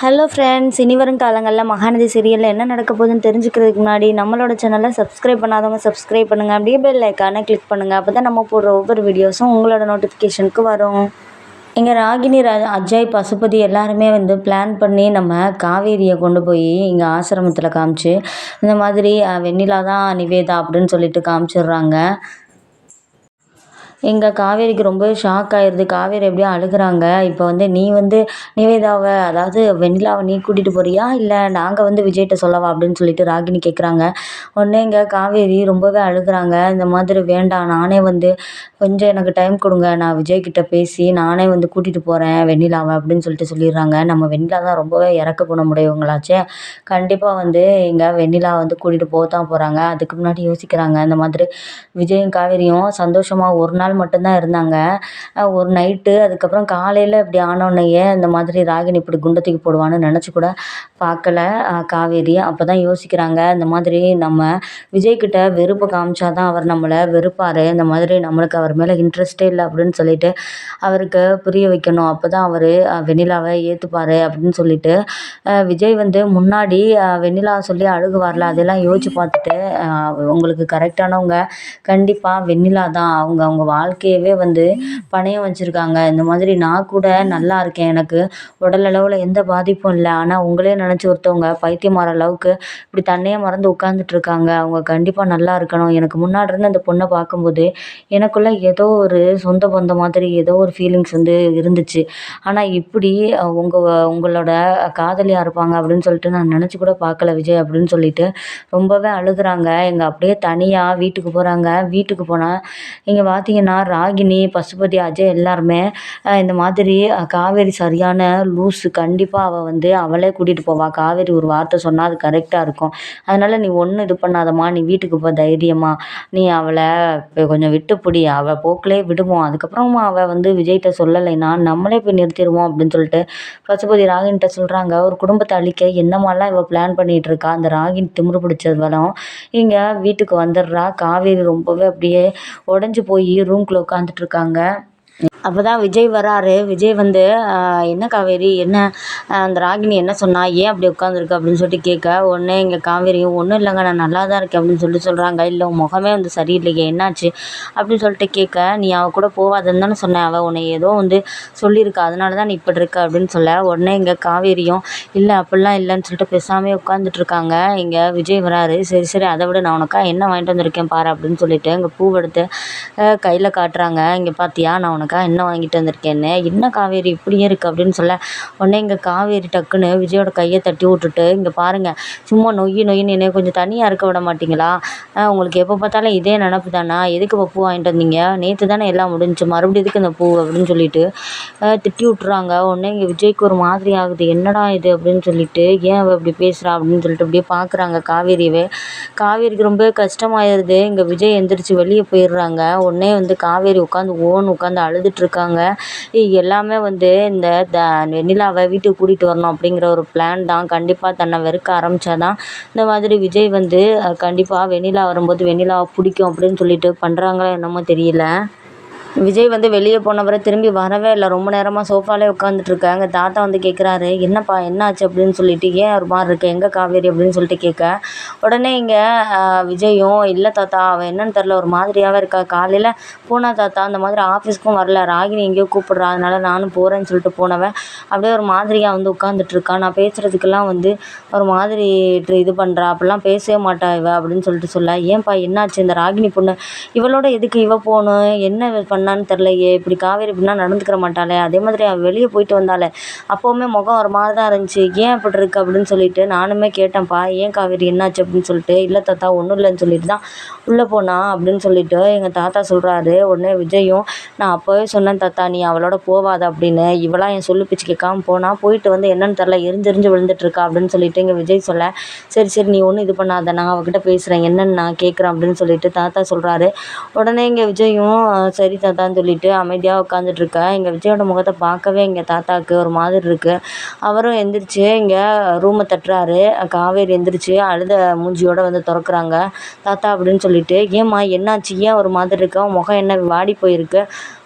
Hello friends இனி வரும் காலங்களில் மகாநதி சீரியலில் என்ன நடக்க போகுதுன்னு தெரிஞ்சுக்கிறதுக்கு முன்னாடி நம்மளோட சேனலை சப்ஸ்கிரைப் பண்ணாதவங்க சப்ஸ்கிரைப் பண்ணுங்கள் அப்படியே பெல் ஐக்கானை கிளிக் பண்ணுங்கள் அப்போ தான் நம்ம போடுற ஒவ்வொரு வீடியோஸும் உங்களோட நோட்டிஃபிகேஷனுக்கு வரும். இங்கே ராகினி ரா அஜய் பசுபதி எல்லாருமே வந்து பிளான் பண்ணி நம்ம காவேரியை கொண்டு போய் இங்கே ஆசிரமத்தில் காமிச்சு இந்த மாதிரி வெண்ணிலா தான் நிவேதா அப்படின்னு சொல்லிட்டு காமிச்சிடுறாங்க. எங்கள் காவேரிக்கு ரொம்ப ஷாக் ஆயிடுது காவேரி எப்படியோ அழுகுறாங்க. இப்போ வந்து நீ வந்து நிவேதாவை அதாவது வெண்ணிலாவை நீ கூட்டிகிட்டு போறியா? இல்லை நாங்கள் வந்து விஜய்கிட்ட சொல்லவா? அப்படின்னு சொல்லிட்டு ராகினி கேட்குறாங்க உடனே இங்கே காவேரி ரொம்பவே அழுகுறாங்க. இந்த மாதிரி வேண்டாம் நானே வந்து கொஞ்சம் எனக்கு டைம் கொடுங்க. நான் விஜய்கிட்ட பேசி நானே வந்து கூட்டிகிட்டு போகிறேன் வெண்ணிலாவை அப்படின்னு சொல்லிட்டு சொல்லிடுறாங்க. நம்ம வெண்ணிலா தான் ரொம்பவே இறக்க குணமுடையவங்களாச்சே கண்டிப்பாக வந்து இங்கே வெண்ணிலா வந்து கூட்டிகிட்டு போக தான் போகிறாங்க அதுக்கு முன்னாடி யோசிக்கிறாங்க. இந்த மாதிரி விஜயும் காவேரியும் சந்தோஷமாக ஒரு நாள் மட்டும்தான் இருந்தாங்க. ஒரு நைட்டு அதுக்கப்புறம் காலையில் இப்படி ஆனோடனேயே இந்த மாதிரி ராகினி இப்படி குண்டை தூக்கி போடுவான்னு நினச்சி கூட பார்க்கல. காவேரி. அப்போ தான் யோசிக்கிறாங்க இந்த மாதிரி நம்ம விஜய்கிட்ட வெறுப்பு காமிச்சா தான் அவர் நம்மளை வெறுப்பார். இந்த மாதிரி நம்மளுக்கு அவர் மேலே இன்ட்ரெஸ்ட்டே இல்லை அப்படின்னு சொல்லிட்டு அவருக்கு புரிய வைக்கணும். அப்போ தான் அவர் வெண்ணிலாவை ஏற்றுப்பார் அப்படின்னு சொல்லிட்டு விஜய் வந்து முன்னாடி வெண்ணிலா சொல்லி அழுகுவார்ல அதெல்லாம் யோசிச்சு பார்த்துட்டு உங்களுக்கு கரெக்டானவங்க கண்டிப்பாக வெண்ணிலா தான். அவங்க அவங்க வாழ்க்கையவே வந்து பணயம் வச்சுருக்காங்க. இந்த மாதிரி நான் கூட நல்லா இருக்கேன். எனக்கு உடல் அளவில் எந்த பாதிப்பும் இல்லை. ஆனால் உங்களே நினச்சி ஒருத்தவங்க பைத்தியம் பைத்தியமார அளவுக்கு இப்படி தன்னையே மறந்து உட்காந்துட்ருக்காங்க அவங்க கண்டிப்பாக நல்லா இருக்கணும். எனக்கு முன்னாடி இருந்து அந்த பொண்ணை பார்க்கும்போது எனக்குள்ளே ஏதோ ஒரு சொந்த பந்தம் மாதிரி ஏதோ ஒரு ஃபீலிங்ஸ் வந்து இருந்துச்சு. ஆனால் இப்படி உங்கள் உங்களோட காதலியாக இருப்பாங்க அப்படின்னு சொல்லிட்டு நான் நினச்சி கூட பார்க்கல விஜய் அப்படின்னு சொல்லிட்டு. ரொம்பவே அழுகுறாங்க. எங்கள் அப்படியே தனியாக வீட்டுக்கு போகிறாங்க வீட்டுக்கு போனால் இங்கே பார்த்தீங்கன்னா நான் ராகினி பசுபதி அஜய் எல்லாருமே இந்த மாதிரி காவேரி சரியான லூஸு கண்டிப்பாக அவள் வந்து அவளே கூட்டிகிட்டு போவாள் காவேரி ஒரு வார்த்தை சொன்னால் அது கரெக்டாக இருக்கும். அதனால் நீ ஒன்றும் இது பண்ணாதம்மா நீ வீட்டுக்கு போ தைரியமா. நீ அவளை கொஞ்சம் விட்டு பிடி அவள் போக்கிலே விடுவோம். அதுக்கப்புறமா அவள் வந்து விஜய்கிட்ட சொல்லலைன்னா நம்மளே போய் நிறுத்திடுவோம் அப்படின்னு சொல்லிட்டு பசுபதி ராகினிட்ட சொல்கிறாங்க ஒரு குடும்பத்தை அழிக்க என்னமாலாம் இவள் பிளான் பண்ணிகிட்டு இருக்கா? அந்த ராகினி திமிரு பிடிச்சது வரும் இங்கே வீட்டுக்கு வந்துடுறா. காவேரி ரொம்பவே அப்படியே உடஞ்சி போய் ரூம்குள்ள உக்காந்துட்ருக்காங்க. அப்போ தான் விஜய் வராரு. விஜய் வந்து என்ன காவேரி? என்ன? அந்த ராகினி என்ன சொன்னா? ஏன் அப்படி உட்காந்துருக்கு அப்படின்னு சொல்லிட்டு கேட்க உடனே இங்கே காவேரியும் ஒன்றும் இல்லைங்க. நான் நல்லா தான் இருக்கேன். அப்படின்னு சொல்லிட்டு சொல்கிறாங்க இல்லை உன் முகமே வந்து சரியில்லையே. என்னாச்சு? அப்படின்னு சொல்லிட்டு கேட்க நீ அவ கூட போவாதன்னு தானே சொன்னேன் அவள் உன்னை ஏதோ வந்து சொல்லியிருக்கா. அதனால தான் நீ இப்படி இருக்க. அப்படின்னு சொல்ல உடனே இங்கே காவேரியும் இல்லை அப்படிலாம் இல்லைன்னு சொல்லிட்டு பேசாமே உட்காந்துட்டு இருக்காங்க. இங்கே விஜய் வராரு. சரி சரி. அதை விட. நான் உனக்கா என்ன வாங்கிட்டு வந்திருக்கேன் பாரு. அப்படின்னு சொல்லிட்டு இங்கே பூவெடுத்து கையில் காட்டுறாங்க. இங்கே பார்த்தியா நான் உனக்கு என்ன வாங்கிட்டு வந்திருக்கேன்னு? என்ன காவேரி இப்படியே இருக்குது அப்படின்னு சொல்ல உடனே இங்கே காவேரி டக்குன்னு விஜயோட கையை தட்டி விட்டுட்டு இங்கே பாருங்கள் சும்மா நொய்யி நொய்யின்னு என்னை கொஞ்சம் தனியாக இருக்க விட மாட்டீங்களா? உங்களுக்கு எப்போ பார்த்தாலும் இதே நினப்பு தானா? எதுக்கு இப்போ பூ வாங்கிட்டு வந்தீங்க? நேற்று தானே எல்லாம் முடிஞ்சுச்சு மறுபடியும் எதுக்கு இந்த பூ? அப்படின்னு சொல்லிட்டு திட்டி விட்டுறாங்க. உடனே இங்கே விஜய்க்கு ஒரு மாதிரி ஆகுது. என்னடா இது? அப்படின்னு சொல்லிட்டு ஏன் அவள் இப்படி பேசுகிறா அப்படின்னு சொல்லிட்டு அப்படியே பார்க்குறாங்க காவேரியவே. காவேரிக்கு ரொம்ப கஷ்டமாயிருது. இங்கே விஜய் எந்திரிச்சு வெளியே போயிடுறாங்க. உடனே வந்து காவேரி உட்காந்து ஓன்னு உட்காந்து அழு இருக்காங்க எல்லாமே வந்து இந்த த வெண்ணிலாவை வீட்டுக்கு கூட்டிகிட்டு வரணும் அப்படிங்கிற ஒரு பிளான் தான். கண்டிப்பாக தன்னை வெறுக்க ஆரம்பித்தா தான் இந்த மாதிரி விஜய் வந்து கண்டிப்பாக வெண்ணிலா வரும்போது வெண்ணிலாவை பிடிக்கும் அப்படின்னு சொல்லிட்டு பண்ணுறாங்களோ என்னமோ தெரியல. விஜய் வந்து வெளியே போனவரை திரும்பி வரவே இல்லை. ரொம்ப நேரமாக சோஃபாலே உட்காந்துட்டு இருக்காங்க தாத்தா வந்து கேட்குறாரு என்னப்பா என்னாச்சு? அப்படின்னு சொல்லிட்டு ஏன் ஒரு மாதிரி இருக்கு? எங்கே காவேரி? அப்படின்னு சொல்லிட்டு கேட்க. உடனே இங்கே விஜயும் இல்லை தாத்தா அவள் என்னன்னு தெரில ஒரு மாதிரியாகவே இருக்கா? காலையில் போனா தாத்தா அந்த மாதிரி ஆஃபீஸ்க்கும் வரல. ராகினி எங்கேயோ கூப்பிட்றா. அதனால நானும் போகிறேன்னு சொல்லிட்டு போனவன். அப்படியே ஒரு மாதிரியாக வந்து உட்காந்துட்ருக்கா நான் பேசுகிறதுக்கெல்லாம் வந்து ஒரு மாதிரி இது பண்ணுறா அப்படிலாம் பேசவே மாட்டா இவ அப்படின்னு சொல்லிட்டு சொல்ல. ஏன்பா என்னாச்சு? இந்த ராகினி பொண்ணு இவளோட எதுக்கு இவ போகணும்? என்ன பண்ண பண்ணான்னு தெரிலையே இப்படி காவேரி இப்படிலாம் நடந்துக்கிற மாட்டாளே அதே மாதிரி அவள் வெளியே போயிட்டு வந்தாளே. அப்போவுமே முகம் ஒரு மாதிரி தான் இருந்துச்சு. ஏன் இப்படி இருக்கு அப்படின்னு சொல்லிட்டு நானுமே கேட்டேன்ப்பா ஏன் காவேரி என்னாச்சு அப்படின்னு சொல்லிட்டு இல்லை தாத்தா ஒன்றும் இல்லைன்னு சொல்லிட்டு தான் உள்ளே போனா அப்படின்னு சொல்லிட்டு எங்கள் தாத்தா சொல்கிறாரு உடனே விஜயும் நான் அப்போவே சொன்னேன் தாத்தா நீ அவளோட போவாத அப்படின்னு. இவளாம் என் சொல்லு பிச்சு கேட்காம போனால் போயிட்டு வந்து என்னன்னு தெரில எரிஞ்செரிஞ்சு விழுந்துட்டு இருக்கா அப்படின்னு சொல்லிட்டு இங்கே விஜய் சொல்ல சரி சரி நீ ஒன்றும் இது பண்ணாத நான் அவகிட்ட பேசுகிறேன் என்னன்னு நான் கேட்குறேன் அப்படின்னு சொல்லிட்டு தாத்தா சொல்கிறாரு உடனே இங்கே விஜயும் சரி தாத்தா தாத்தான்னு சொல்லிட்டு அமைதியாக உட்காந்துட்ருக்கேன் எங்கள் விஜயோட முகத்தை பார்க்கவே எங்கள் தாத்தாவுக்கு ஒரு மாதிரி இருக்குது அவரும் எந்திரிச்சு இங்கே ரூமை தட்டுறாரு. காவேரி எந்திரிச்சு அழுத மூஞ்சியோட வந்து திறக்குறாங்க. தாத்தா அப்படின்னு சொல்லிட்டு ஏம்மா என்னாச்சு? ஏன் ஒரு மாதிரி இருக்கா? முகம் என்ன? வாடி போயிருக்கு.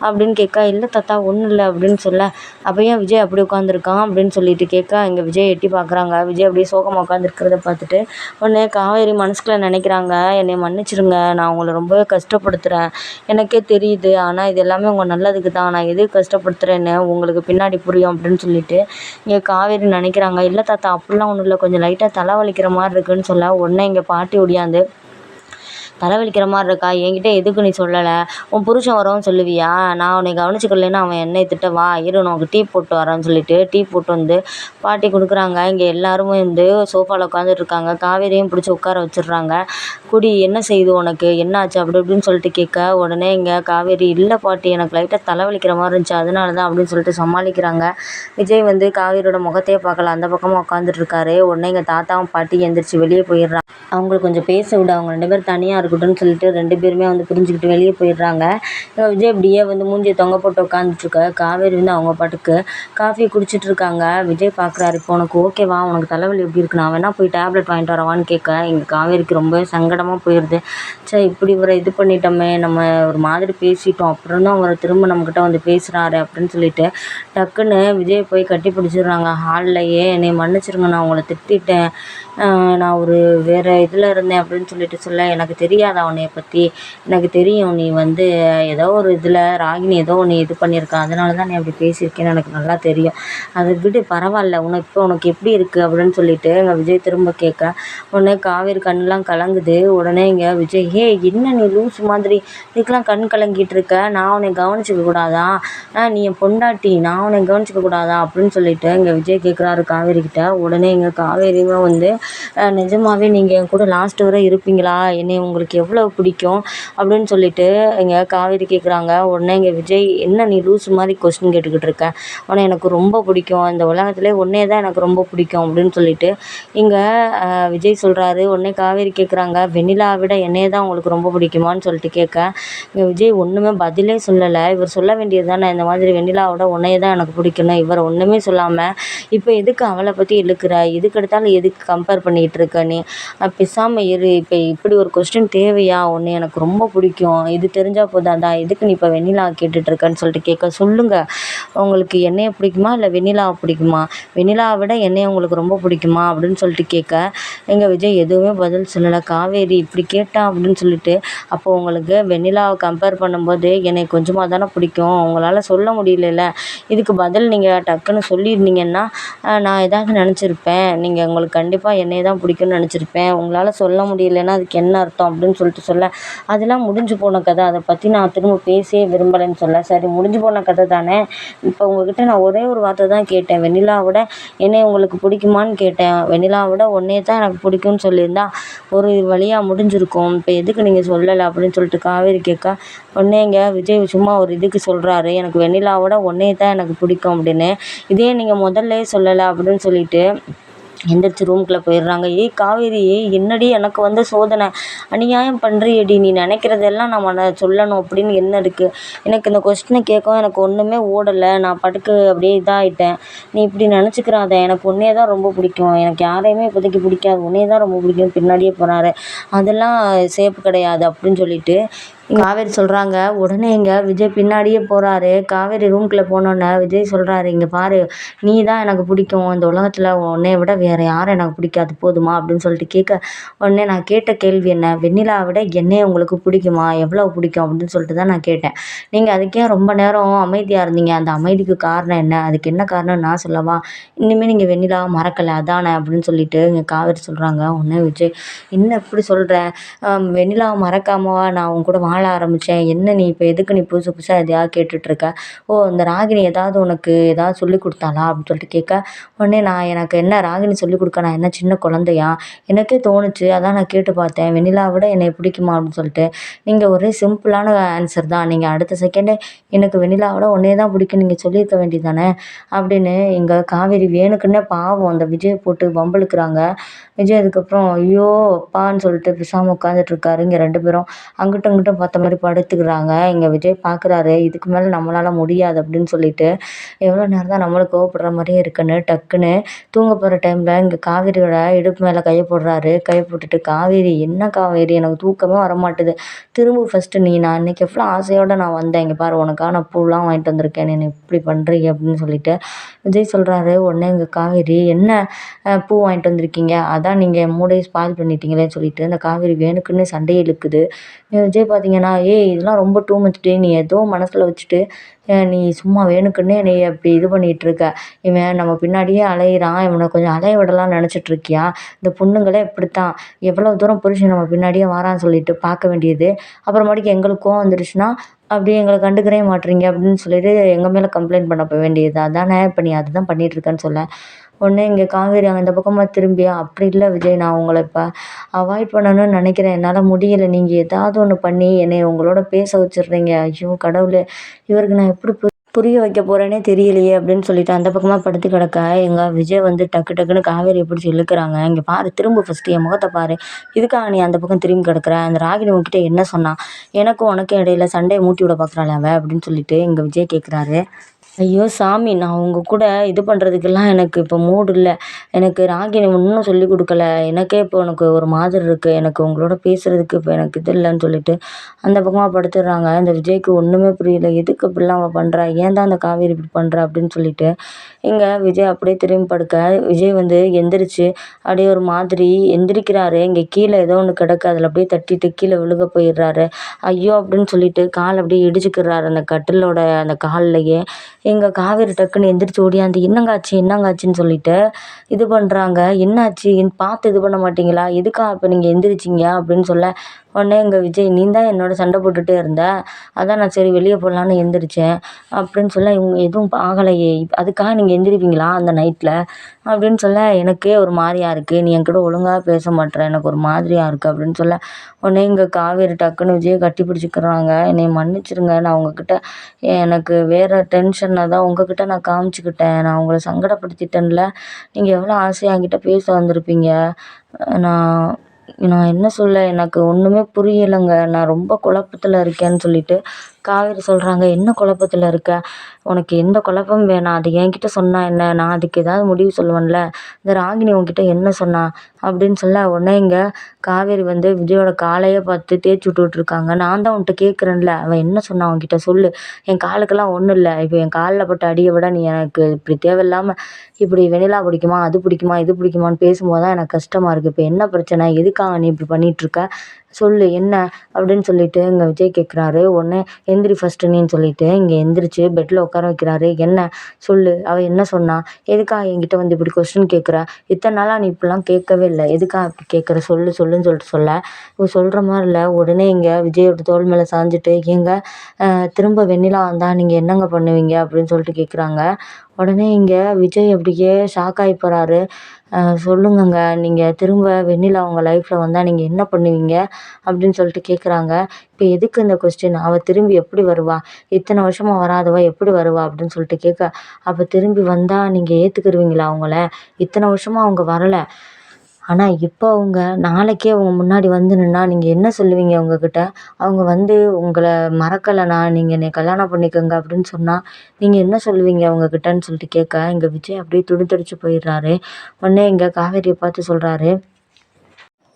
அப்படின்னு கேட்க இல்லை தாத்தா ஒன்றும் இல்லை. அப்படின்னு சொல்ல அப்போ ஏன் விஜய் அப்படி உட்காந்துருக்கான் அப்படின்னு சொல்லிட்டு கேட்க இங்கே விஜய் எட்டி பார்க்குறாங்க. விஜய் அப்படியே சோகமாக உட்காந்துருக்கிறத பார்த்துட்டு உடனே காவேரி மனசுக்குள்ள நினைக்கிறாங்க. என்னை மன்னிச்சிருங்க. நான் உங்களை ரொம்ப கஷ்டப்படுத்துகிறேன் எனக்கே தெரியுது. ஆனால் இது எல்லாமே உங்கள் நல்லதுக்கு தான். நான் எதுக்கு கஷ்டப்படுத்துகிறேன்னு உங்களுக்கு பின்னாடி புரியும் அப்படின்னு சொல்லிட்டு இங்கே காவேரி நினைக்கிறாங்க. இல்லை தாத்தா அப்படிலாம் ஒன்றும் இல்லை. கொஞ்சம் லைட்டாக தலை வலிக்கிற மாதிரி இருக்குன்னு சொல்ல உடனே இங்கே பாட்டி ஒடியாந்து தலைவலிக்கிற மாதிரி இருக்கா? என்கிட்ட எதுக்கு நீ சொல்லலை? உன் புருஷன் வரவும் சொல்லுவியா? நான் உன்னை கவனிச்சிக்கலைன்னா அவன் என்னை திட்ட வா. இரு நான் உனக்கு டீ போட்டு வரேன்னு சொல்லிட்டு டீ போட்டு வந்து பாட்டி கொடுக்குறாங்க. இங்கே எல்லாருமே வந்து சோஃபாவில் உட்காந்துட்டு இருக்காங்க. காவேரியும் பிடிச்சி உட்கார வச்சிடுறாங்க. குடி என்ன செய்யுது உனக்கு? என்னாச்சு? அப்படி இப்படின்னு சொல்லிட்டு கேட்க உடனே இங்கே காவேரி இல்லை பாட்டி எனக்கு லைட்டாக தலைவலிக்கிற மாதிரி இருந்துச்சு. அதனால தான் அப்படின்னு சொல்லிட்டு சமாளிக்கிறாங்க. விஜய் வந்து காவேரியோட முகத்தையே பார்க்கல. அந்த பக்கமாக உட்காந்துட்டு இருக்காரு. உடனே எங்கள் தாத்தாவும் பாட்டி எந்திரிச்சு வெளியே போயிடுறாங்க. அவங்களுக்கு கொஞ்சம் பேச விட. அவங்க ரெண்டு பேரும் தனியாக இருக்கட்டும்னு சொல்லிட்டு ரெண்டு பேருமே வந்து புரிஞ்சுக்கிட்டு வெளியே போயிடுறாங்க. விஜய் இப்படியே வந்து மூஞ்சியை தொங்க போட்டு உட்காந்துட்ருக்க காவேரி வந்து அவங்க பாட்டுக்கு காஃபி குடிச்சிட்டு இருக்காங்க விஜய் பார்க்குறாரு இப்போ உனக்கு ஓகேவா உனக்கு தலைவலி எப்படி இருக்கு? நான் வேணா போய் டேப்லெட் வாங்கிட்டு வரவான்னு கேட்க எங்கள் காவேரிக்கு ரொம்ப சங்கடமாக போயிடுது சே இப்படி இவரை இது பண்ணிட்டோமே. நம்ம ஒரு மாதிரி பேசிட்டோம். அப்புறம் தான் அவரை திரும்ப நம்மக்கிட்ட வந்து பேசுகிறாரு அப்படின்னு சொல்லிட்டு டக்குன்னு விஜய் போய் கட்டி பிடிச்சிடுறாங்க. ஹால்லையே என்னை மன்னிச்சிருங்க நான் உங்களை திட்டிட்டேன். நான் ஒரு வேறு இதில் இருந்தேன் அப்படின்னு சொல்லிட்டு சொல்ல எனக்கு தெரியாதா உன்னைய பற்றி எனக்கு தெரியும் நீ வந்து ஏதோ ஒரு இதில் ராகினி ஏதோ ஒன்று இது பண்ணியிருக்கா. அதனால தான் நீ அப்படி பேசியிருக்கேன்னு எனக்கு நல்லா தெரியும். அதை விடு பரவாயில்ல. உனக்கு இப்போ உனக்கு எப்படி இருக்குது அப்படின்னு சொல்லிட்டு எங்கள் விஜய் திரும்ப கேட்க உடனே காவேரி கண்ணெலாம் கலங்குது. உடனே இங்கே விஜய் ஏ என்ன நீ லூஸ் மாதிரி? இதுக்கெலாம் கண் கலங்கிட்டு இருக்க. நான் உன்னை கவனிச்சிக்க கூடாதா? நீ என் பொண்டாட்டி. நான் உன்னை கவனிச்சிக்க கூடாதா? அப்படின்னு சொல்லிட்டு இங்கே விஜய் கேட்குறாரு காவேரி கிட்ட. உடனே இங்கே காவேரியுமே வந்து நிஜமாகவே நீங்கள் என் கூட லாஸ்ட் வரை இருப்பீங்களா? என்னை உங்களுக்கு எவ்வளோ பிடிக்கும்? அப்படின்னு சொல்லிட்டு இங்கே காவேரி கேட்குறாங்க உடனே இங்கே விஜய் என்ன நீ லூசு மாதிரி கொஸ்டின் கேட்டுக்கிட்டு இருக்க? உடனே எனக்கு ரொம்ப பிடிக்கும். இந்த உலகத்துலேயே ஒன்றே தான் எனக்கு ரொம்ப பிடிக்கும். அப்படின்னு சொல்லிட்டு இங்கே விஜய் சொல்கிறாரு உடனே காவேரி கேட்குறாங்க வெண்ணிலா விட என்னையே தான் உங்களுக்கு ரொம்ப பிடிக்குமான்னு சொல்லிட்டு கேட்க இங்கே விஜய் ஒன்றுமே பதிலே சொல்லலை. இவர் சொல்ல வேண்டியது தானே? இந்த மாதிரி வெண்ணிலாவோட உன்னையே தான் எனக்கு பிடிக்கணும் இவர் ஒன்றுமே சொல்லாமல் இப்போ எதுக்கு அவளை பற்றி இழுக்கிற? எதுக்கு எடுத்தாலும் எதுக்கு கம்பேர் கம்பேர் பண்ணிகிட்டு இருக்க நீ பேசாமல் இரு இப்போ இப்படி ஒரு கொஸ்டின் தேவையா? உன்னை எனக்கு ரொம்ப பிடிக்கும். இது தெரிஞ்சால் போதாதா எதுக்கு நீ இப்போ வெண்ணிலா கேட்டுட்ருக்கன்னு சொல்லிட்டு கேட்க சொல்லுங்கள் உங்களுக்கு என்னையை பிடிக்குமா? இல்லை வெண்ணிலாவை பிடிக்குமா? வெண்ணிலாவை விட என்னையை உங்களுக்கு ரொம்ப பிடிக்குமா? அப்படின்னு சொல்லிட்டு கேட்க எங்கள் விஜய் எதுவுமே பதில் சொல்லலை. காவேரி இப்படி கேட்டான் அப்படின்னு சொல்லிட்டு அப்போ உங்களுக்கு வெண்ணிலாவை கம்பேர் பண்ணும்போது என்னை கொஞ்சமாக தானே பிடிக்கும். உங்களால் சொல்ல முடியல இதுக்கு பதில் நீங்கள் டக்குன்னு சொல்லியிருந்தீங்கன்னா நான் ஏதாவது நினச்சிருப்பேன். நீங்கள் உங்களுக்கு கண்டிப்பாக என்னைய தான் பிடிக்கும்னு நினச்சிருப்பேன். உங்களால் சொல்ல முடியலைன்னா அதுக்கு என்ன அர்த்தம் அப்படின்னு சொல்லிட்டு சொல்ல. அதெல்லாம் முடிஞ்சு போன கதை. அதை பற்றி நான் திரும்ப பேசவே விரும்பலைன்னு சொல்ல. சரி முடிஞ்சு போன கதை தானே? இப்போ உங்ககிட்ட நான் ஒரே ஒரு வார்த்தை தான் கேட்டேன். வெண்ணிலாவோட என்னை உங்களுக்கு பிடிக்குமான்னு கேட்டேன். வெண்ணிலாவோட உன்னைய தான் எனக்கு பிடிக்கும்னு சொல்லியிருந்தா ஒரு வழியாக முடிஞ்சிருக்கும். இப்போ எதுக்கு நீங்கள் சொல்லலை அப்படின்னு சொல்லிட்டு காவேரி கேட்க உடனேங்க இங்கே விஜய் சும்மா ஒரு இதுக்கு சொல்கிறாரு எனக்கு வெண்ணிலாவோட உன்னைய தான் எனக்கு பிடிக்கும் அப்படின்னு. இதே நீங்கள் முதல்லே சொல்லலை அப்படின்னு சொல்லிட்டு எந்திரிச்சு ரூம்குள்ளே போயிடுறாங்க. ஏய் காவேரி ஏய் என்னடி எனக்கு வந்து சோதனை? அநியாயம் பண்ணுறியேடி நீ நினைக்கிறதெல்லாம் நான் மன சொல்லணும். அப்படின்னு என்ன இருக்குது எனக்கு இந்த கொஸ்டினை கேட்கவும் எனக்கு ஒன்றுமே ஓடலை. நான் படுக்கு அப்படியே இதாகிட்டேன் நீ இப்படி நினச்சிக்கிறாத. எனக்கு உன்னையே தான் ரொம்ப பிடிக்கும். எனக்கு யாரையுமே இப்போதைக்கு பிடிக்காது. உன்னையே தான் ரொம்ப பிடிக்கும். பின்னாடியே போகிறாரு அதெல்லாம் சேஃப் கிடையாது. அப்படின்னு சொல்லிட்டு காவேரி சொல்கிறாங்க உடனே இங்கே விஜய் பின்னாடியே போகிறாரு காவேரி ரூம்குள்ளே போனோன்னே விஜய் சொல்கிறாரு இங்கே பாரு நீ தான் எனக்கு பிடிக்கும். இந்த உலகத்தில் உன்னை விட வேறு யாரும் எனக்கு பிடிக்காது. போதுமா? அப்படின்னு சொல்லிட்டு கேட்க உடனே நான் கேட்ட கேள்வி என்ன? வெண்ணிலாவை விட என்னையே உங்களுக்கு பிடிக்குமா? எவ்வளோ பிடிக்கும்? அப்படின்னு சொல்லிட்டு தான் நான் கேட்டேன். நீங்கள் அதுக்கே ரொம்ப நேரம் அமைதியாக இருந்தீங்க? அந்த அமைதிக்கு காரணம் என்ன? அதுக்கு என்ன காரணம் நான் சொல்லவா? இனிமேல் நீங்கள் வெண்ணிலாவை மறக்கலை அதானே? அப்படின்னு சொல்லிட்டு இங்கே காவேரி சொல்கிறாங்க உடனே விஜய் என்ன இப்படி சொல்கிறேன் வெண்ணிலாவை மறக்காமவா நான் உன் கூட வாழ வாழ ஆரம்பித்தேன் என்ன நீ இப்போ எதுக்கு நீ புதுசு புதுசாக எதையாவது கேட்டுட்ருக்க? ஓ இந்த ராகினி ஏதாவது உனக்கு ஏதாவது சொல்லிக் கொடுத்தாளா? அப்படின்னு சொல்லிட்டு கேட்க உடனே நான் எனக்கு என்ன ராகினி சொல்லிக் கொடுக்க? நான் என்ன சின்ன குழந்தையா? எனக்கே தோணுச்சு. அதான் நான் கேட்டு பார்த்தேன். வெண்ணிலா விட என்னை பிடிக்குமா? அப்படின்னு சொல்லிட்டு நீங்கள் ஒரே சிம்பிளான ஆன்சர் தான். நீங்கள் அடுத்த செகண்டே எனக்கு வெண்ணிலாவோட உன்னையே தான் பிடிக்கும். நீங்கள் சொல்லியிருக்க வேண்டியது தானே அப்படின்னு இங்கே காவேரி வேணுக்குன்னே பாவம் அந்த விஜயை போட்டு வம்பிழுக்கிறாங்க. விஜய் அதுக்கப்புறம் ஐயோ அப்பான்னு சொல்லிட்டு பேசாமல் உட்காந்துட்ருக்காரு இங்கே ரெண்டு பேரும். அங்கிட்டும் இங்கிட்டும் பார்த்து பார்த்த மாதிரி படுத்துக்கிறாங்க. இங்கே விஜய் பார்க்குறாரு இதுக்கு மேலே நம்மளால் முடியாது அப்படின்னு சொல்லிட்டு எவ்வளோ நேரம் தான் நம்மளும் கோவப்படுற மாதிரியே இருக்குன்னு டக்குன்னு தூங்க போகிற டைமில் இங்கே காவேரியோட இடுப்பு மேலே கையை போடுறாரு. கையை போட்டுட்டு காவேரி என்ன காவேரி? எனக்கு தூக்கமே வரமாட்டுது. திரும்ப ஃபஸ்ட்டு நீ நான் இன்றைக்கி எவ்வளோ ஆசையோடு நான் வந்தேன். இங்கே பாரு உனக்கான பூலாம் வாங்கிட்டு வந்திருக்கேன். நீ இப்படி பண்ணுறீங்க அப்படின்னு சொல்லிட்டு விஜய் சொல்கிறாரு உடனே இங்கே காவேரி என்ன பூ வாங்கிட்டு வந்திருக்கீங்க? அதான் நீங்கள் என் மூடையை ஸ்பாயில் பண்ணிட்டீங்களேன்னு சொல்லிட்டு அந்த காவேரி வேணுக்குன்னு சண்டையை இழுக்குது. விஜய் பார்த்தீங்கன்னா ஏய் இதெல்லாம் ரொம்ப டூ மச் டே நீ ஏதோ மனசில் வச்சுட்டு நீ சும்மா வேணுக்குன்னே நீ அப்படி இது பண்ணிகிட்ருக்க இவன் நம்ம பின்னாடியே அலையிறான். இவனை கொஞ்சம் அலைய விடலாம்னு நினச்சிட்ருக்கியா இந்த பொண்ணுங்களே இப்படித்தான். எவ்வளோ தூரம் புருஷன் நம்ம பின்னாடியே வாரான்னு சொல்லிட்டு பார்க்க வேண்டியது. அப்புறமாட்டிக்கு எங்களுக்கு கோவம் வந்துடுச்சுன்னா அப்படி எங்களை கண்டுக்கிறே மாட்றீங்க அப்படின்னு சொல்லிட்டு எங்கள் மேலே கம்ப்ளைண்ட் பண்ண போக வேண்டியது. அதானே? இப்போ நீ அதுதான் பண்ணிகிட்ருக்கன்னு சொல்ல. உடனே இங்கே காவேரி அங்கே இந்த பக்கமாக திரும்பியா? அப்படி இல்லை விஜய் நான் உங்களை இப்போ அவாய்ட் பண்ணணும்னு நினைக்கிறேன். என்னால் முடியலை. நீங்கள் ஏதாவது ஒன்று பண்ணி என்னை உங்களோட பேச வச்சிடுறீங்க. ஐயோ கடவுளே இவருக்கு நான் எப்படி பு புரிய வைக்க போகிறேனே தெரியலையே அப்படின்னு சொல்லிட்டு அந்த பக்கமாக படுத்து கிடக்க. எங்கள் விஜய் வந்து டக்கு டக்குன்னு காவேரியை பிடிச்சி இழுக்கிறாங்க. இங்கே பாரு திரும்ப ஃபஸ்ட்டு என் முகத்தை பாரு. இதுக்காக நீ அந்த பக்கம் திரும்பி கிடக்குற? அந்த ராகினி உங்ககிட்ட என்ன சொன்னான்? எனக்கும் உனக்கும் இடையில சண்டையை மூட்டி விட பார்க்குறாள் அவள் அப்படின்னு சொல்லிட்டு எங்கள் விஜய் கேட்குறாரு ஐயோ சாமி நான் உங்கள் கூட இது பண்ணுறதுக்கெல்லாம் எனக்கு இப்போ மூடு இல்லை. எனக்கு ராகி ஒன்றும் சொல்லிக் கொடுக்கல. எனக்கே இப்போ எனக்கு ஒரு மாதிரி இருக்குது எனக்கு உங்களோட பேசுகிறதுக்கு இப்போ எனக்கு இது இல்லைன்னு சொல்லிட்டு அந்த பக்கமாக படுத்துடுறாங்க. இந்த விஜய்க்கு ஒன்றுமே புரியல. எதுக்கு இப்படிலாம் அவள் பண்ணுறா ஏன் தான் அந்த காவேரி இப்படி பண்ணுறா அப்படின்னு சொல்லிட்டு இங்கே விஜய் அப்படியே திரும்பி படுக்க. விஜய் வந்து எந்திரிச்சு அப்படியே ஒரு மாதிரி எந்திரிக்கிறாரு. இங்கே கீழே ஏதோ ஒன்று கிடக்கு. அதில் அப்படியே தட்டிட்டு கீழே விழுக போயிடுறாரு. ஐயோ அப்படின்னு சொல்லிட்டு கால் அப்படியே இடிச்சுக்கிறாரு அந்த கட்டிலோட அந்த கால்லையே. எங்கள் காவேரி டக்குன்னு எந்திரிச்சு ஓடியாந்து என்னங்காச்சு என்னங்காச்சுன்னு சொல்லிட்டு இது பண்ணுறாங்க என்னாச்சு? பார்த்து இது பண்ண மாட்டீங்களா? எதுக்கா இப்போ நீங்கள் எந்திரிச்சிங்க? அப்படின்னு சொல்ல உடனே எங்கள் விஜய் நீ தான் என்னோட சண்டை போட்டுகிட்டே இருந்த. அதான் நான் சரி வெளியே போகலான்னு எந்திரிச்சேன். அப்படின்னு சொல்ல இவங்க எதுவும் ஆகலையே. அதுக்காக நீங்கள் எந்திரிப்பீங்களா அந்த நைட்டில் அப்படின்னு சொல்ல எனக்கே ஒரு மாதிரியா இருக்குது நீ என்கிட்ட ஒழுங்காக பேச மாட்டேற எனக்கு ஒரு மாதிரியா இருக்குது அப்படின்னு சொல்ல உடனே இங்கே காவேரி டக்குன்னு விஜயை கட்டி பிடிச்சிக்கிறாங்க. என்னை மன்னிச்சிருங்க. நான் உங்ககிட்ட எனக்கு வேறு டென்ஷனில் தான் உங்ககிட்ட நான் காமிச்சிக்கிட்டேன். நான் உங்களை சங்கடப்படுத்திட்டேன்ல. நீங்கள் எவ்வளோ ஆசையாக என்கிட்ட பேச வந்திருப்பீங்க. நான் நான் என்ன சொல்ல எனக்கு ஒன்றுமே புரியலைங்க. நான் ரொம்ப குழப்பத்தில் இருக்கேன்னு சொல்லிட்டு காவேரி சொல்கிறாங்க என்ன குழப்பத்தில் இருக்க? உனக்கு எந்த குழப்பமும் வேணாம். அது என்கிட்ட சொன்னால் என்ன? நான் அதுக்கு ஏதாவது முடிவு சொல்லுவேன்ல. இந்த ராகினி உன்கிட்ட என்ன சொன்னா? அப்படின்னு சொல்ல உடனே இங்கே காவேரி வந்து விஜயோட காலையே பார்த்து தேய்ச்சி விட்டுட்ருக்காங்க நான் தான் உன்கிட்ட கேட்குறேன்ல அவன் என்ன சொன்னான் அவன்கிட்ட சொல்லு. என் காலுக்கெல்லாம் ஒன்றும் இல்லை. இப்போ என் காலில் பட்ட அடியை விட நீ எனக்கு இப்படி தேவையில்லாமல் இப்படி வெண்ணிலா பிடிக்குமா அது பிடிக்குமா இது பிடிக்குமான்னு பேசும்போது தான் எனக்கு கஷ்டமாக இருக்குது இப்போ என்ன பிரச்சனை? எதுக்கு எதுக்காக நீ இப்படி பண்ணிகிட்ருக்க சொல்லு என்ன? அப்படின்னு சொல்லிட்டு இங்கே விஜய் கேட்குறாரு உடனே எந்திரி ஃபஸ்ட்டு நீன்னு சொல்லிட்டு இங்கே எந்திரிச்சு பெட்டில் உட்கார வைக்கிறாரு. என்ன? சொல்லு. அவள் என்ன சொன்னா? எதுக்காக என்கிட்ட வந்து இப்படி கொஸ்டின் கேட்குற இத்தனை நாளாக நீ இப்படிலாம் கேட்கவே இல்லை. எதுக்காக அப்படி கேட்குற சொல்லு சொல்லுன்னு சொல்லிட்டு சொல்ல. இவ சொல்கிற மாதிரி இல்லை. உடனே இங்கே விஜயோட தோல் மேலே சாஞ்சிட்டு ஏங்க திரும்ப வெண்ணிலா வந்தால் நீங்கள் என்னங்க பண்ணுவீங்க? அப்படின்னு சொல்லிட்டு கேட்குறாங்க உடனே இங்கே விஜய் அப்படியே ஷாக் ஆகி போகிறாரு சொல்லுங்கங்க. நீங்கள் திரும்ப வெண்ணிலா உங்கள் லைஃப்பில் வந்தால் நீங்கள் என்ன பண்ணுவீங்க? அப்படின்னு சொல்லிட்டு கேட்குறாங்க இப்போ எதுக்கு இந்த கொஸ்டின் அவள் திரும்பி எப்படி வருவா? இத்தனை வருஷமாக வராதவா எப்படி வருவா? அப்படின்னு சொல்லிட்டு கேட்க அப்போ திரும்பி வந்தால் நீங்கள் ஏற்றுக்கிருவீங்களா அவங்கள? இத்தனை வருஷமாக அவங்க வரலை. ஆனால் இப்போ அவங்க நாளைக்கே அவங்க முன்னாடி வந்து நின்னா நீங்கள் என்ன சொல்லுவீங்க அவங்கக்கிட்ட அவங்க வந்து உங்களை மறக்கலைண்ணா. நீங்கள் என்னை கல்யாணம் பண்ணிக்கோங்க அப்படின்னு சொன்னால் நீங்கள் என்ன சொல்லுவீங்க அவங்கக்கிட்டன்னு சொல்லிட்டு கேட்க இங்கே விஜய் அப்படியே துடிதுடிச்சு போயிடுறாரு. உடனே இங்கே காவேரியை பார்த்து சொல்கிறாரு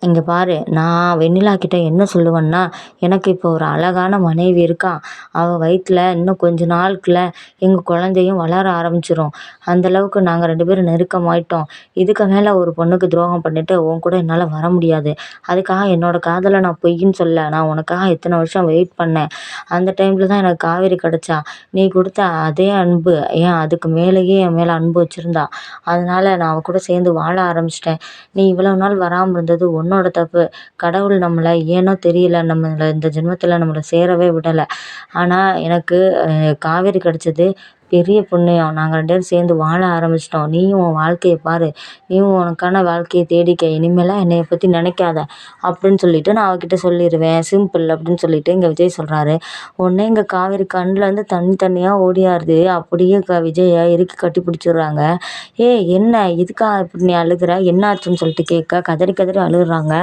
இங்கே பாரு நான் வெண்ணிலா கிட்ட என்ன சொல்லுவேன்னா எனக்கு இப்போ ஒரு அழகான மனைவி இருக்கா. அவள் வயிற்றுல இன்னும் கொஞ்ச நாளுக்குள்ள எங்கள் குழந்தையும் வளர ஆரம்பிச்சிடும் அந்தளவுக்கு நாங்கள் ரெண்டு பேரும் நெருக்கமாயிட்டோம். இதுக்கு மேலே ஒரு பொண்ணுக்கு துரோகம் பண்ணிட்டு உன் கூட என்னால் வர முடியாது. அதுக்காக என்னோட காதலை நான் பொய்ன்னு சொல்ல நான் உனக்காக இத்தனை வருஷம் வெயிட் பண்ணேன். அந்த டைமில் தான் எனக்கு காவேரி கிடச்சா. நீ கொடுத்த அதே அன்பு ஏன் அதுக்கு மேலேயே என் மேலே அன்பு வச்சுருந்தா? அதனால் நான் அவள் கூட சேர்ந்து வாழ ஆரம்பிச்சிட்டேன். நீ இவ்வளோ நாள் வராமல் இருந்தது ஒன்றும் நம்மளோட தப்பு. கடவுள் நம்மளை ஏனோ தெரியல நம்மளை இந்த ஜென்மத்தில் நம்மளை சேரவே விடலை. ஆனால் எனக்கு காவேரி கிடச்சது பெரிய புண்ணியம் நாங்கள் ரெண்டு பேரும் சேர்ந்து வாழ ஆரம்பிச்சிட்டோம். நீயும் உன் வாழ்க்கையை பார். நீயும் உனக்கான வாழ்க்கையை தேடிக்க. இனிமேலாம் என்னைய பற்றி நினைக்காத. அப்படின்னு சொல்லிட்டு நான் அவகிட்ட சொல்லிடுவேன் சிம்பிள் அப்படின்னு சொல்லிட்டு இங்கே விஜய் சொல்கிறாரு உடனே இங்கே காவேரி கண்ணிலேருந்து தண்ணி தண்ணியாக ஓடியாருது. அப்படியே க விஜயை இறுக்கி கட்டி பிடிச்சிடுறாங்க. ஏய் என்ன? இதுக்கா இப்படி நீ அழுகிற? என்னாச்சுன்னு சொல்லிட்டு கேட்க கதறி கதறி அழுகுறாங்க.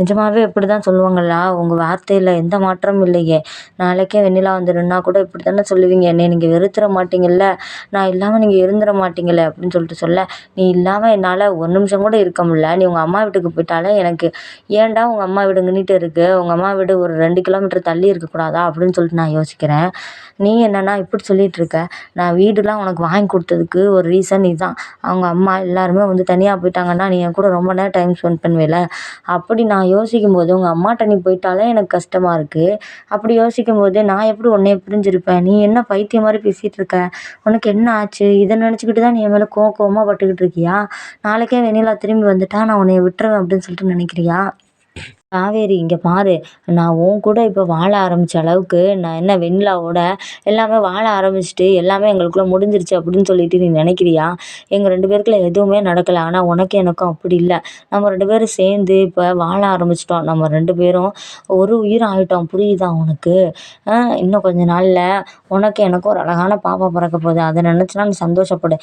நிஜமாவே இப்படி தான் சொல்லுவாங்களா உங்கள் வார்த்தையில் எந்த மாற்றமும் இல்லையே. நாளைக்கே வெண்ணிலா வந்துடுன்னா கூட இப்படி தானே சொல்லுவீங்க. என்னை நீங்கள் வெறுத்துற மாட்டீங்கல்ல நான் இல்லாமல் நீங்கள் இருந்துட மாட்டீங்களே அப்படின்னு சொல்லிட்டு சொல்ல நீ இல்லாமல் என்னால் ஒரு நிமிஷம் கூட இருக்க முடியல. நீ உங்கள் அம்மா வீட்டுக்கு போயிட்டாலே எனக்கு ஏன்டா உங்கள் அம்மா வீடு இங்கிட்டு இருக்குது உங்கள் அம்மா வீடு ஒரு ரெண்டு கிலோமீட்டர் தள்ளி இருக்கக்கூடாதா அப்படின்னு சொல்லிட்டு நான் யோசிக்கிறேன். நீ என்னன்னா இப்படி சொல்லிட்டு இருக்க? நான் வீடுலாம் உனக்கு வாங்கி கொடுத்ததுக்கு ஒரு ரீசன் இதுதான் அவங்க அம்மா எல்லாருமே வந்து தனியாக போயிட்டாங்கன்னா நீ என் கூட ரொம்ப நேரம் டைம் ஸ்பெண்ட் பண்ணுவேல. அப்படி நான் யோசிக்கும் போது உங்கள் அம்மாட்ட நீ போயிட்டாலே எனக்கு கஷ்டமாக இருக்குது அப்படி யோசிக்கும் போது நான் எப்படி உன்னைய பிரிஞ்சிருப்பேன்? நீ என்ன பைத்தியம் மாதிரி பேசிகிட்டு இருக்க? உனக்கு என்ன ஆச்சு? இதை நினச்சிக்கிட்டு தான் நீ என் மேலே கோவம் கோவமாக பட்டுக்கிட்டு இருக்கியா? நாளைக்கே வெண்ணிலா திரும்பி வந்துட்டா நான் உன்னைய விட்டுருவேன் அப்படின்னு சொல்லிட்டு நினைக்கிறியா? காவேரி இங்கே பாரு. நான் உன் கூட இப்போ வாழ ஆரம்பித்த அளவுக்கு நான் என்ன வெண்ணிலாவோட எல்லாமே வாழ ஆரம்பிச்சுட்டு எல்லாமே எங்களுக்குள்ளே முடிஞ்சிருச்சு அப்படின்னு சொல்லிட்டு நீ நினைக்கிறியா? எங்கள் ரெண்டு பேருக்குள்ள எதுவுமே நடக்கலை. ஆனால் உனக்கு எனக்கும் அப்படி இல்லை. நம்ம ரெண்டு பேரும் சேர்ந்து இப்போ வாழ ஆரம்பிச்சிட்டோம். நம்ம ரெண்டு பேரும் ஒரு உயிர் ஆகிட்டோம் புரியுதா உனக்கு? இன்னும் கொஞ்ச நாளில் உனக்கு எனக்கும் ஒரு அழகான பாப்பா பிறக்க போகுது. அதை நினச்சினா நீ சந்தோஷப்படு.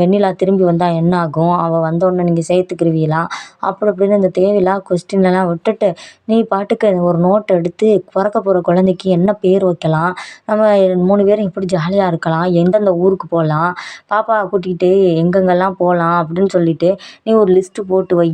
வெண்ணிலா திரும்பி வந்தால் என்ன ஆகும்? அவள் வந்தோடனே நீங்கள் சேர்த்துக்கிருவீங்களா அப்படி அப்படின்னு இந்த தேவையில்லா கொஸ்டின்லாம் விட்டுட்டு நீ பாட்டுக்கு ஒரு நோட் எடுத்து பிறக்க போகிற குழந்தைக்கு என்ன பேர் வைக்கலாம்? நம்ம மூணு பேரும் எப்படி ஜாலியாக இருக்கலாம். எந்தெந்த ஊருக்கு போகலாம் பாப்பாவை கூட்டிக்கிட்டு எங்கெங்கெல்லாம் போகலாம் அப்படின்னு சொல்லிட்டு நீ ஒரு லிஸ்ட்டு போட்டு வை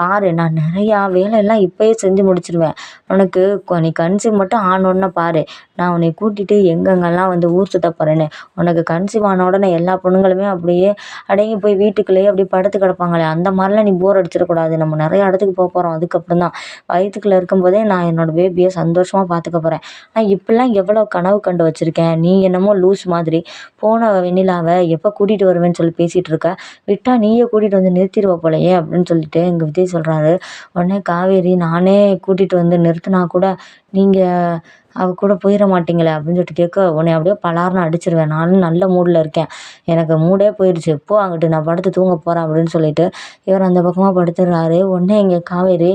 பாரு நான் நிறையா வேலையெல்லாம் இப்போயே செஞ்சு முடிச்சிடுவேன் உனக்கு நீ கன்சீவ் மட்டும் ஆனோடனே பாரு. நான் உன்னை கூட்டிகிட்டு எங்கெங்கெல்லாம் வந்து ஊர் சுற்ற போகிறேன்னு உனக்கு கன்சீவ் ஆன உடனே எல்லா பொண்ணுங்களுமே அப்படியே அடங்கி போய் வீட்டுக்குள்ளேயே அப்படியே படுத்து கிடப்பாங்களே. அந்த மாதிரிலாம் நீ போர் அடிச்சிடக்கூடாது. நம்ம நிறையா இடத்துக்கு போக போகிறோம் அதுக்கப்புறம் தான் வயிற்றுக்குள்ளே இருக்கும்போதே நான் என்னோடய பேபியை சந்தோஷமாக பார்த்துக்க போகிறேன் நான் இப்படிலாம் எவ்வளோ கனவு கண்டு வச்சுருக்கேன்? நீ என்னமோ லூஸ் மாதிரி. போன வெண்ணிலாவை எப்போ கூட்டிகிட்டு வருவேன்னு சொல்லி பேசிகிட்டு இருக்க? விட்டால் நீயே கூட்டிகிட்டு வந்து நிறுத்திடுவ போலையே அப்படின்னு சொல்லிட்டு எங்கள் விஜய் சொல்கிறாரு உடனே காவேரி நானே கூட்டிகிட்டு வந்து நிறுத்தினா கூட நீங்கள் அவள் கூட போயிட மாட்டிங்களே அப்படின்னு சொல்லிட்டு கேட்க உன்னை அப்படியே பலார்னு அடிச்சிருவேன். நானும் நல்ல மூடில் இருக்கேன். எனக்கு மூடே போயிடுச்சு. போ அங்கிட்டு நான் படுத்து தூங்க போகிறேன் அப்படின்னு சொல்லிட்டு இவர் அந்த பக்கமாக படுத்துடுறாரு உடனே இங்கே காவேரி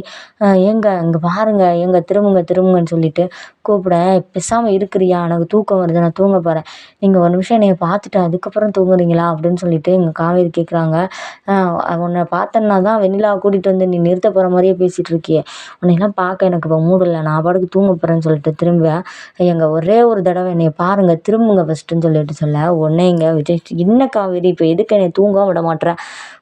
ஏங்க இங்கே பாருங்க. எங்க திரும்புங்க திரும்புங்கன்னு சொல்லிட்டு கூப்பிட பேசாமல் இருக்கிறியா? எனக்கு தூக்கம் வருது. நான் தூங்க போகிறேன் நீங்கள் ஒரு நிமிஷம் என்னை பார்த்துட்டு அதுக்கப்புறம் தூங்குறீங்களா? அப்படின்னு சொல்லிட்டு எங்கள் காவேரி கேட்குறாங்க உன்னை பார்த்தேன்னா தான் வெண்ணிலாவை கூட்டிகிட்டு வந்து நீ நிறுத்த போகிற மாதிரியே பேசிகிட்டு இருக்கியே. உன்னையெல்லாம் பார்க்க எனக்கு இப்போ மூடு இல்லை. நான் பாட்டுக்கு தூங்க போகிறேன்னு சொல்லிட்டு திரும்ப எங்கள் ஒரே ஒரு தடவை என்னை பாருங்கள் திரும்புங்க ஃபஸ்ட்டுன்னு சொல்லிட்டு சொல்ல உடனே இங்கே விஜய் என்ன காவேரி இப்போ எதுக்கு என்னை தூங்கவும் விட மாட்டேற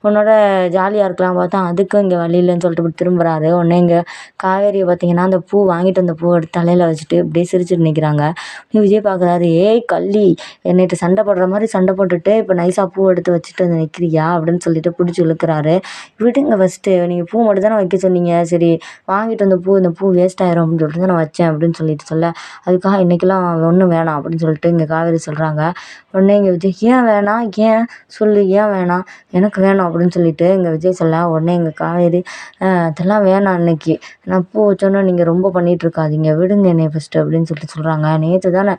உன்னோட ஜாலியாக இருக்கலாம் பார்த்தா அதுக்கும் இங்கே வழி இல்லைன்னு சொல்லிட்டு திரும்புகிறாரு உடனே இங்கே காவேரியை பார்த்தீங்கன்னா அந்த பூ வாங்கிட்டு வந்த பூவை எடுத்து தலையில் வச்சுட்டு இப்படியே சிரிச்சுட்டு நிற்கிறாங்க நீ விஜய் பார்க்குறாரு ஏய் கள்ளி என்னிட்ட சண்டை போடுற மாதிரி சண்டை போட்டுட்டு இப்போ நைஸாக பூ எடுத்து வச்சுட்டு வந்து நிற்கிறியா அப்படின்னு சொல்லிட்டு பிடிச்சி இழுக்கிறாரு. விடுங்க ஃபஸ்ட்டு நீங்கள் பூ மட்டும் தானே வைக்க சொன்னீங்க. சரி வாங்கிட்டு வந்த பூ இந்த பூ வேஸ்ட் ஆயிரும் அப்படின்னு சொல்லிட்டு நான் வச்சேன் அப்படின்னு சொல்லிட்டு சொல்ல அதுக்காக இன்றைக்கெல்லாம் ஒன்றும் வேணாம் அப்படின்னு சொல்லிட்டு இங்கே காவேரி சொல்கிறாங்க உடனே இங்கே விஜய் ஏன் வேணாம்? ஏன்? சொல்லு ஏன் வேணாம்? எனக்கு வேணும் அப்படின்னு சொல்லிட்டு இங்கே விஜய் சொல்ல உடனே இங்கே காவேரி அதெல்லாம் வேணாம் இன்னைக்கு. நான் பூ வச்சோன்னே நீங்கள் ரொம்ப பண்ணிகிட்டு இருக்காதீங்க. விடுங்க என்னை ஃபஸ்ட்டு அப்படின்னு சொல்லிட்டு சொல்கிறாங்க நேற்று தானே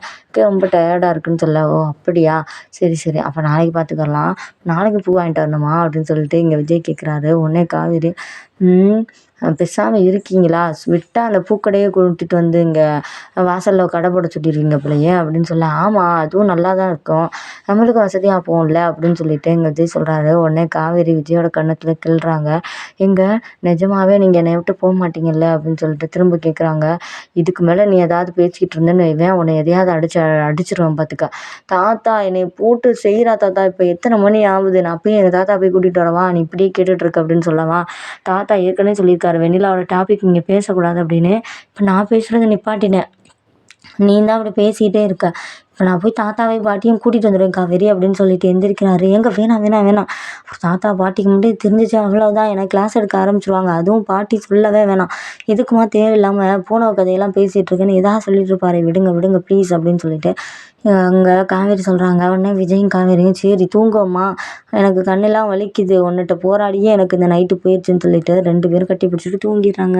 ரொம்ப டயர்டாக இருக்குன்னு சொல்ல. ஓ அப்படியா? சரி சரி. அப்போ நாளைக்கு பார்த்துக்கலாம் நாளைக்கு பூ வாங்கிட்டு வரணுமா? அப்படின்னு சொல்லிட்டு இங்கே விஜய் கேட்குறாரு உடனே காவேரி பேசாமல் இருக்கீங்களா? விட்டால் அந்த பூக்கடையே கொடுத்துட்டு வந்து இங்கே வாசலில் கடை போட சொல்லிடுவீங்க போலயே அப்படின்னு சொல்ல ஆமாம் அதுவும் நல்லா தான் இருக்கும். நம்மளுக்கும் வசதியாக போகும்ல அப்படின்னு சொல்லிட்டு எங்கள் விஜய் சொல்கிறாரு உடனே காவேரி விஜயோட கன்னத்தில் கிள்றாங்க. எங்கே நிஜமாவே நீங்கள் என்னை விட்டு போக மாட்டீங்கல்ல? அப்படின்னு சொல்லிட்டு திரும்ப கேட்குறாங்க இதுக்கு மேலே நீ ஏதாவது பேசிக்கிட்டு இருந்தேன்னு இவன் உன்னை எதையாவது அடிச்சு அடிச்சிருவேன் பார்த்துக்க தாத்தா என்னை போட்டு செய்கிறா தாத்தா. இப்போ எத்தனை மணி ஆகுது? நான் போய் எங்கள் தாத்தா போய் கூட்டிகிட்டு வரவா? நீ இப்படியே கேட்டுட்ருக்க அப்படின்னு சொல்லவா? தாத்தா ஏற்கனவே சொல்லியிருக்காரு. வெண்ணிலாவோட டாபிக் இங்கே பேசக்கூடாது அப்படின்னு. இப்போ நான் பேசுகிறத நிப்பாட்டினேன். நீ தான் அப்படி பேசிக்கிட்டே இருக்க. இப்போ நான் போய் தாத்தாவையும் பாட்டியும் கூட்டிகிட்டு வந்துடுவேன் காவேரி அப்படின்னு சொல்லிட்டு எந்திரிக்கிறாரு. எங்கே வேணாம் வேணாம் வேணாம். தாத்தா பாட்டிக்கு மட்டும் தெரிஞ்சிச்சு அவ்வளோதான் எனக்கு கிளாஸ் எடுக்க ஆரம்பிச்சிருவாங்க. அதுவும் பாட்டி சொல்லவே வேணாம். எதுக்குமா தேவையில்லாமல் பூனவ கதையெல்லாம் பேசிகிட்டு இருக்கேன்னு எதாவது சொல்லிட்டு இருப்பாரு. விடுங்க விடுங்க ப்ளீஸ் அப்படின்னு சொல்லிட்டு. அங்கே காவேரி சொல்கிறாங்க உடனே விஜயும் காவேரியும் சரி தூங்கம்மா. எனக்கு கண்ணெல்லாம் வலிக்குது. உன்னிட்ட போராடியே எனக்கு இந்த நைட்டு போயிடுச்சுன்னு சொல்லிட்டு ரெண்டு பேரும் கட்டி பிடிச்சிட்டு தூங்கிடுறாங்க.